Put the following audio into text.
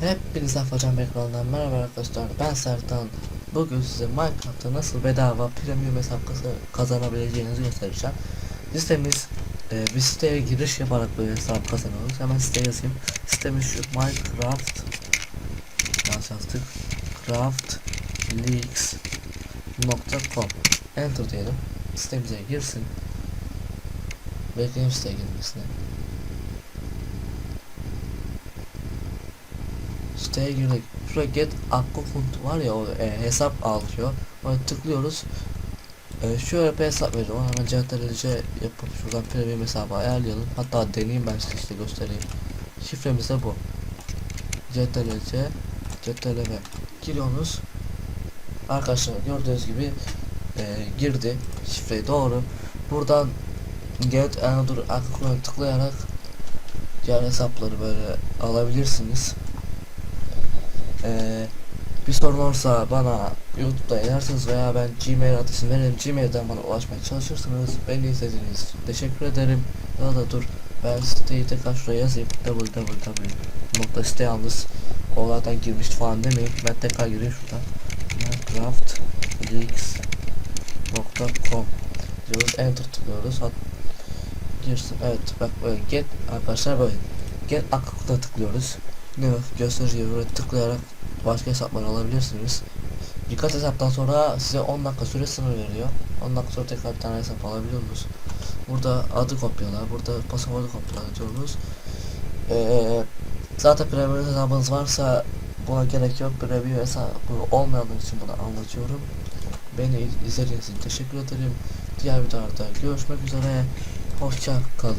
Hepinize Afacan ekranından merhaba arkadaşlar. Ben Sertan. Bugün size Minecraft'ta nasıl bedava premium hesap kazanabileceğinizi göstereceğim. Sitemiz e, bir siteye giriş yaparak böyle hesap kazanıyoruz. Hemen siteye yazayım. Sitemiz şu Minecraft Yanlış yazdık. Craftleaks.com Enter diyelim. Sitemize girsin. Bekleyin siteye girmesini siteye girdik. Şuraya get account var ya o e, hesap alıyor. Ona tıklıyoruz. E, şöyle bir hesap veriyor. Ona CTRL-C yapıp şuradan premium hesabı ayarlayalım. Hatta deneyeyim ben size işte göstereyim. Şifremiz de bu. CTRL-C CTRL giriyorsunuz. Arkadaşlar gördüğünüz gibi e, girdi. Şifreyi doğru. Buradan get another account tıklayarak diğer hesapları böyle alabilirsiniz. Ee, bir sorun olursa bana YouTube'da yazarsanız veya ben Gmail adresimi veririm. Gmail'den bana ulaşmaya çalışırsınız. Beni izlediğiniz için teşekkür ederim. Ya da dur ben siteyi tekrar şuraya yazayım. www.site yalnız oradan girmişti falan demeyin. Ben tekrar gireyim şuradan. Minecraftleaks.com diyoruz. Enter tıklıyoruz. Hat. Evet bak böyle get arkadaşlar böyle get account'a tıklıyoruz. Ne gösteriyor böyle tıklayarak başka hesaplar alabilirsiniz. Birkaç hesaptan sonra size 10 dakika süre sınır veriyor. 10 dakika sonra tekrar bir tane hesap alabiliyorsunuz. Burada adı kopyala, burada pasaportu kopyala diyoruz. Ee, zaten premium hesabınız varsa buna gerek yok. Premium hesabı olmayanlar için bunu anlatıyorum. Beni izlediğiniz için teşekkür ederim. Diğer videolarda görüşmek üzere. Hoşça kalın.